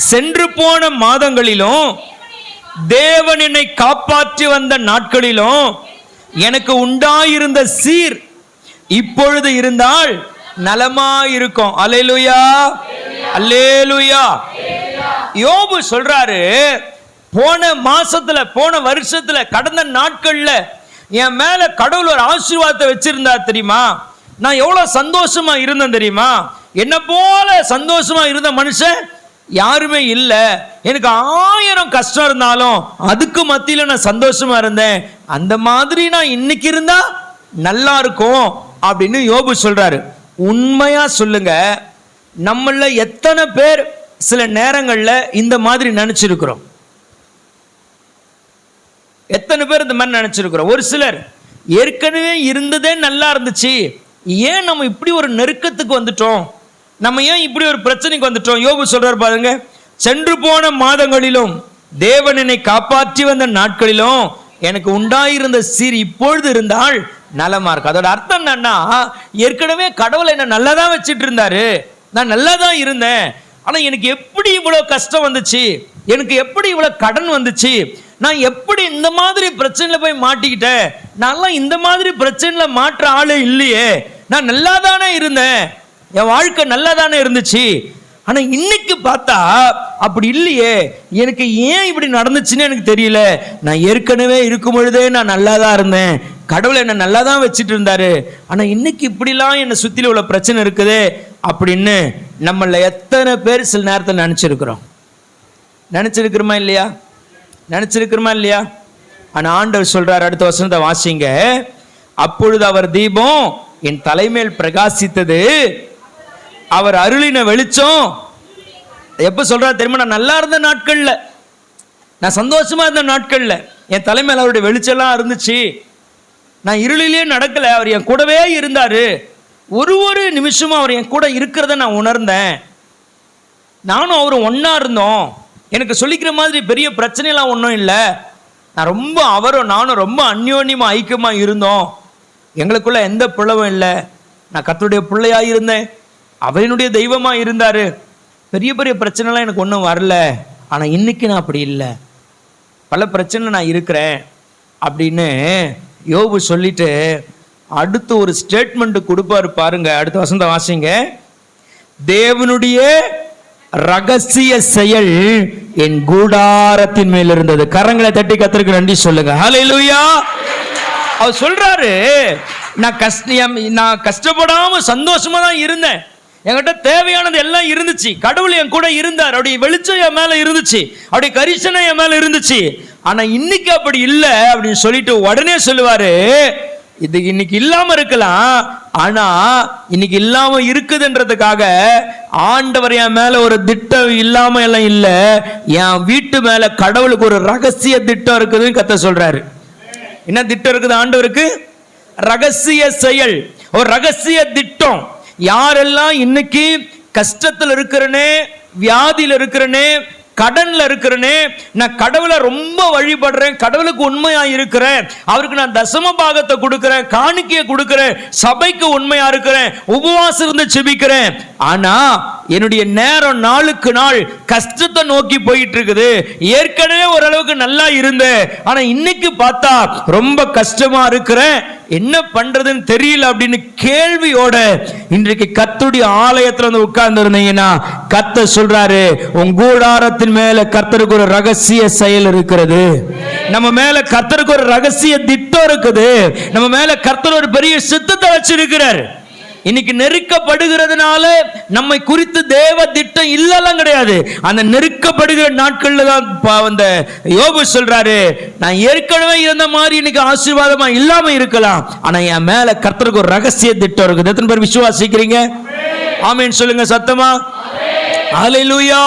சென்று போன மாதங்களிலும் தேவன் என்னை காப்பாற்றி வந்த நாட்களிலும் எனக்கு உண்டாயிருந்த சீர் இப்பொழுது இருந்தால் நலமா இருக்கும் அலேலுயா அல்லேலுயா. யோபு சொல்றாரு போன மாசத்துல போன வருஷத்துல கடந்த நாட்கள்ல என் மேல கடவுள் ஒரு ஆசீர்வாதத்தை வச்சிருந்தா தெரியுமா? நான் எவ்வளவு சந்தோஷமா இருந்தேன் தெரியுமா? என்ன போல சந்தோஷமா இருந்த மனுஷன் யாருமே இல்லை. எனக்கு ஆயிரம் கஷ்டம் இருந்தாலும் அதுக்கு மத்தியில் நான் சந்தோஷமா இருந்தேன். அந்த மாதிரி நான் இன்னைக்கு இருந்தா நல்லா இருக்கும் அப்படின்னு யோபு சொல்றாரு. உண்மையா சொல்லுங்க. நம்மள எத்தனை பேர் சில நேரங்களில் இந்த மாதிரி நினைச்சிருக்கிறோம். எத்தனை பேர் இந்த மாதிரி நினைச்சிருக்கிறோம். ஒரு சிலர் ஏற்கனவே இருந்ததே நல்லா இருந்துச்சு. ஏன் நம்ம இப்படி ஒரு நெருக்கத்துக்கு வந்துட்டோம்? நம்ம ஏன் இப்படி ஒரு பிரச்சனைக்கு வந்துட்டோம்? யோபு சொல்றாரு பாருங்க சென்று போன மாதங்களிலும் தேவன் என்னை காப்பாற்றி வந்த நாட்களிலும் எனக்கு உண்டாயிருந்த சீர் இப்பொழுது இருந்தால் நலமா இருக்கு அதோட அர்த்தம் என்னன்னா ஏற்கனவே கடவுளை என்ன நல்லா தான் வச்சுட்டு இருந்தாரு. நான் நல்லா தான் இருந்தேன். ஆனால் எனக்கு எப்படி இவ்வளோ கஷ்டம் வந்துச்சு? எனக்கு எப்படி இவ்வளோ கடன் வந்துச்சு? நான் எப்படி இந்த மாதிரி பிரச்சனையில் போய் மாட்டிக்கிட்டேன்? நான்லாம் இந்த மாதிரி பிரச்சனையில் மாற்ற ஆளே இல்லையே. நான் நல்லா தானே இருந்தேன். என் வாழ்க்கை நல்லா தானே இருந்துச்சு. ஆனால் இன்னைக்கு பார்த்தா அப்படி இல்லையே. எனக்கு ஏன் இப்படி நடந்துச்சுன்னு எனக்கு தெரியல. நான் ஏற்கனவே இருக்கும் பொழுதே நான் நல்லா தான் இருந்தேன். கடவுள் என்னை நல்லா தான் வச்சுட்டு இருந்தாரு. ஆனால் இன்னைக்கு இப்படிலாம் என்னை சுற்றில உள்ள பிரச்சனை இருக்குது அப்படின்னு நம்மள எத்தனை பேர் சில நேரத்தில் நினச்சிருக்கிறோம். நினச்சிருக்கிறோமா இல்லையா? நினச்சிருக்கிறோமா இல்லையா? ஆனால் ஆண்டவர் சொல்கிறார் அடுத்த வசனத்தை வாசிங்க. அப்பொழுது அவர் தீபம் என் தலைமேல் பிரகாசித்தது அவர் அருளின வெளிச்சம். எப்போ சொல்கிறார் தெரியுமா? நான் நல்லா இருந்த நாட்களில். நான் சந்தோஷமாக இருந்த நாட்களில். என் தலைமையில் அவருடைய வெளிச்சம்லாம் இருந்துச்சு. நான் இருளிலே நடக்கல. அவர் என் கூடவே இருந்தார். ஒரு ஒரு நிமிஷமும் அவர் என் கூட இருக்கிறத நான் உணர்ந்தேன். நானும் அவரும் ஒன்றா இருந்தோம். எனக்கு சொல்லிக்கிற மாதிரி பெரிய பிரச்சனைலாம் ஒன்றும் இல்லை. நான் ரொம்ப அவரும் நானும் ரொம்ப அந்யோன்யமாக ஐக்கியமாக இருந்தோம். எங்களுக்குள்ள எந்த பிளவும் இல்லை. நான் கத்தருடைய பிள்ளையாக இருந்தேன். அவரினுடைய தெய்வமாக இருந்தார். பெரிய பெரிய பிரச்சனைலாம் எனக்கு ஒன்றும் வரல. ஆனால் இன்னைக்கு நான் அப்படி இல்லை. பல பிரச்சனை நான் இருக்கிறேன் அப்படின்னு யோபு சொல்லிட்டு அடுத்து ஒரு ஸ்டேட்மெண்ட் கொடுப்பாரு பாருங்க. அடுத்த வசந்த வாசிங்க. தேவனுடைய ரகசிய செயல் என் கூடாரத்தின் மேல் இருந்தது. கரங்களை தட்டி கத்திருக்கு நன்றி சொல்லுங்க. ஹalleluya அவர் சொல்றாரு நான் கஷ்டம் நான் கஷ்டப்படாம சந்தோஷமா தான் இருந்தேன். என்கிட்ட தேவையானது எல்லாம் இருந்துச்சு. கடவுள் என் கூட இருந்தார். அவருடைய வெளிச்சம் என் மேல இருந்துச்சு. அப்படி கரிசனை என் மேல இருந்துச்சு. ஆனா இன்னைக்கு அப்படி இல்லை அப்படின்னு சொல்லிட்டு உடனே சொல்லுவாரு இது இன்னைக்கு இல்லாம இருக்கலாம். ஆனா இன்னைக்கு இல்லாம இருக்குதுன்றதுக்காக ஆண்டவர் என் மேல ஒரு திட்டம் இல்லாம எல்லாம் இல்ல. என் வீட்டு மேல கடவுளுக்கு ஒரு ரகசிய திட்டம் இருக்குதுன்னு கத்த சொல்றாரு. என்ன திட்டம் இருக்குது ஆண்டவருக்கு? ரகசிய செயல். ஒரு ரகசிய திட்டம். யாரெல்லாம் இன்னைக்கு கஷ்டத்தில் இருக்கிறனே வியாதியில் இருக்கிறனே கடன்ல இருக்கிறனே நான் கடவுளை ரொம்ப வழிபடுறேன் கடவுளுக்கு உண்மையா இருக்கிறேன் அவருக்கு நான் தசம பாகத்தை கொடுக்கிறேன் காணிக்கையை கொடுக்கிறேன் சபைக்கு உண்மையா இருக்கிறேன் உபவாசம் இருந்து செபிக்கிறேன். ஆனா என்னுடைய நேரம் நாளுக்கு நாள் கஷ்டத்தை நோக்கி போயிட்டு இருக்குது ஏற்கனவே ஓரளவுக்கு நல்லா இருந்தேன். ஆனா இன்னைக்கு பார்த்தா ரொம்ப கஷ்டமா இருக்கிறேன். என்ன பண்றதுன்னு தெரியல அப்படின்னு கேள்வியோட இன்றைக்கு கத்துடைய ஆலயத்துல வந்து உட்கார்ந்து இருந்தீங்கன்னா கத்த சொல்றாரு உன் கூடாரத்தின் மேல கத்தருக்கு ஒரு ரகசிய செயல் இருக்கிறது. நம்ம மேல கத்தருக்கு ஒரு ரகசிய திட்டம் இருக்குது. நம்ம மேல கர்த்தர் ஒரு பெரிய சித்தத்தை வச்சிருக்கிறார். இன்னைக்கு நெருக்கப்படுகிறதுனால நம்மை குறித்து தேவ திட்டம் இல்லலாம் கிடையாது. அந்த நெருக்கப்படுகிற நாட்கள்ல தான் அந்த யோபு சொல்றாரு நான் ஏற்கனவே இருந்த மாதிரி இன்னைக்கு ஆசீர்வாதமா இல்லாம இருக்கலாம். ஆனா என் மேல கர்த்தருக்கு ஒரு ரகசிய திட்டம் இருக்குது எத்தனை பேர் விசுவாசிக்கிறீங்க? ஆமீன் சொல்லுங்க சத்தமா. ஹalleluya.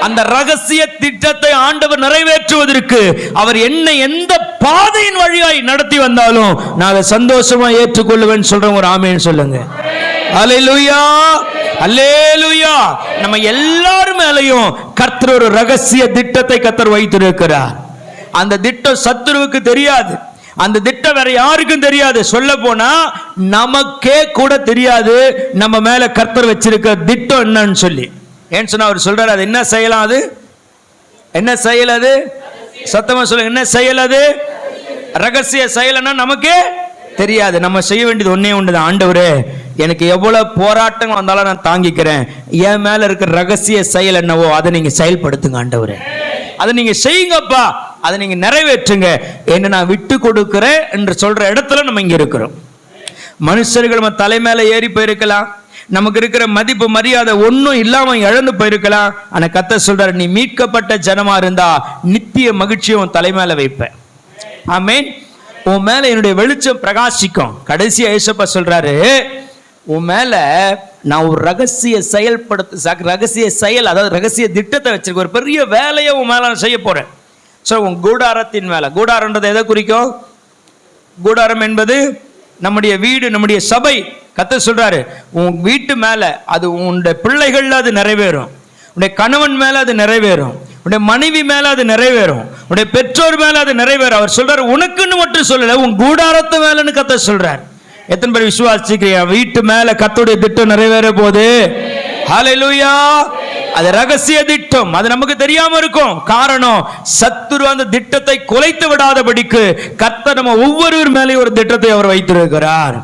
அந்த ரகசிய திட்டத்தை ஆண்டவர் நிறைவேற்றுவதற்கு அவர் என்னை எந்த பாதையின் வழியாய் நடத்தி வந்தாலும் நான் சந்தோஷமா ஏற்றுக்கொள்ளுவேன் சொல்றேன் ஒரு ஆமேன்னு சொல்லுங்க. ஹalleluya. அல்லேலுயா நம்ம எல்லார் மேலையும் கர்த்தர் ஒரு ரகசிய திட்டத்தை கர்த்தர் வைத்திருக்கிறார். அந்த திட்டம் சத்துருவுக்கு தெரியாது. அந்த திட்டம் வேற யாருக்கும் தெரியாது. சொல்ல போனா நமக்கே கூட தெரியாது. நம்ம மேல கர்த்தர் வச்சிருக்க திட்டம் என்னன்னு சொல்லி. ஏன்னு சொன்னா அவர் சொல்றாரு அது என்ன செய்யலாம் அது? என்ன செயல் அது? சத்தமா சொல்லுங்க என்ன செயல் அது? ரகசிய செயல்னா நமக்கு தெரியாது. நம்ம செய்ய வேண்டியது ஒண்ணே ஒண்ணுதான் ஆண்டவரே எனக்கு எவ்வளவு போராட்டங்கள் வந்தாலும் நான் தாங்கிக்கிறேன். என் மேல இருக்கிற ரகசிய செயல் என்னவோ அதை நீங்க செயல்படுத்துங்க ஆண்டவரே. அதை நீங்க செய்யுங்கப்பா. அதை நீங்க நிறைவேற்றுங்க. என்ன நான் விட்டு கொடுக்கிறேன் என்று சொல்ற இடத்துல நம்ம இங்க இருக்கிறோம். மனுஷர்கள் நம்ம தலை மேல ஏறி போயிருக்கலாம். நமக்கு இருக்கிற மதிப்பு மரியாதை ஒன்றும் இல்லாம இழந்து போயிருக்கலாம். ஆனா கத்த சொல்றாரு நீ மீட்கப்பட்ட ஜனமா இருந்தா நித்திய மகிழ்ச்சியை உன் தலை வைப்பேன். ஆமேன். உன் மேல என்னுடைய வெளிச்சம் பிரகாசிக்கும். கடைசி ஏசப்பா சொல்றாரு உன் மேல நான் ஒரு ரகசிய செயல்படுத்த ச- ரகசிய செயல் அதாவது ரகசிய திட்டத்தை வச்சிருக்கேன் ஒரு பெரிய வேலையை உன் மேல நான் செய்ய போறேன். ஸோ உன் கூடாரத்தின் மேல கூடாரன்றது எதை குறிக்கும்? கூடாரம் என்பது நம்முடைய வீடு நம்முடைய சபை கத்த சொல்றாரு உன் வீட்டு மேல அது உன்னுடைய பிள்ளைகள்ல அது நிறைவேறும். உன்னுடைய கணவன் மேல அது நிறைவேறும். உன்னுடைய மனைவி மேல அது நிறைவேறும். உன்னுடைய பெற்றோர் மேல அது நிறைவேறும். அவர் சொல்றாரு உனக்குன்னு மட்டும் சொல்லல உன் கூடாரத்து மேலன்னு கத்த சொல்றார். எத்தனை பேர் விசுவாசிக்கிறியா வீட்டு மேல கத்துடைய திட்டம் நிறைவேற போகுது. ஹalleluya அது ரகசிய திட்டம். அது நமக்கு தெரியாம இருக்கும். காரணம் சத்துரு அந்த திட்டத்தை குலைத்து விடாதபடிக்கு கர்த்தர் நம்ம ஒவ்வொருவர் மேலே ஒரு திட்டத்தை அவர் வைத்திருக்கிறார்.